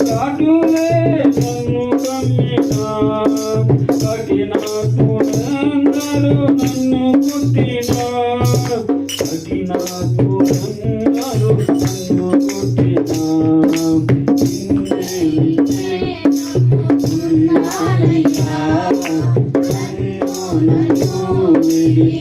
ಕಾಡುವೆ ನನ್ನ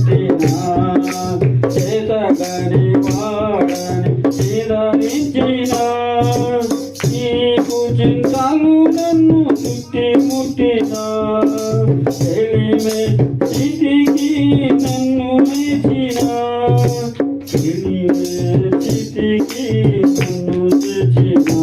అండగట్టినా చేదగని వాడని చిరనిచ్చినా నీకు చింతలు నన్ను చుట్టి ముట్టినా తెలివే చితికి నన్ను లేచినా తెలివే చితికి నన్ను తెచ్చినా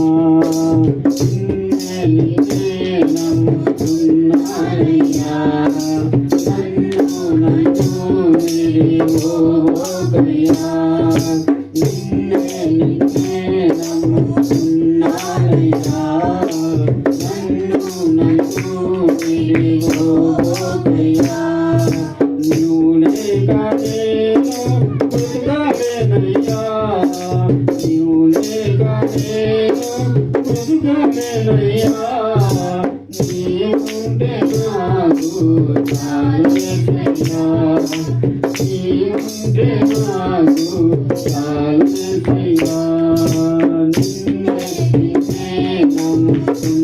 నన్ను విడిపోకయ్యా నిన్నే నిన్నే నమ్ముకున్నానయ్యా నన్ను నన్ను విడిపోకయ్యా నువ్వు లేక నేను బ్రతకలేనయ్యా నువ్వు లేక నేను బ్రతకలేనయ్యా నీ ఉంటే నాకు చాలు యేసయ్యా నీ ఉంటే నాకు Thank you.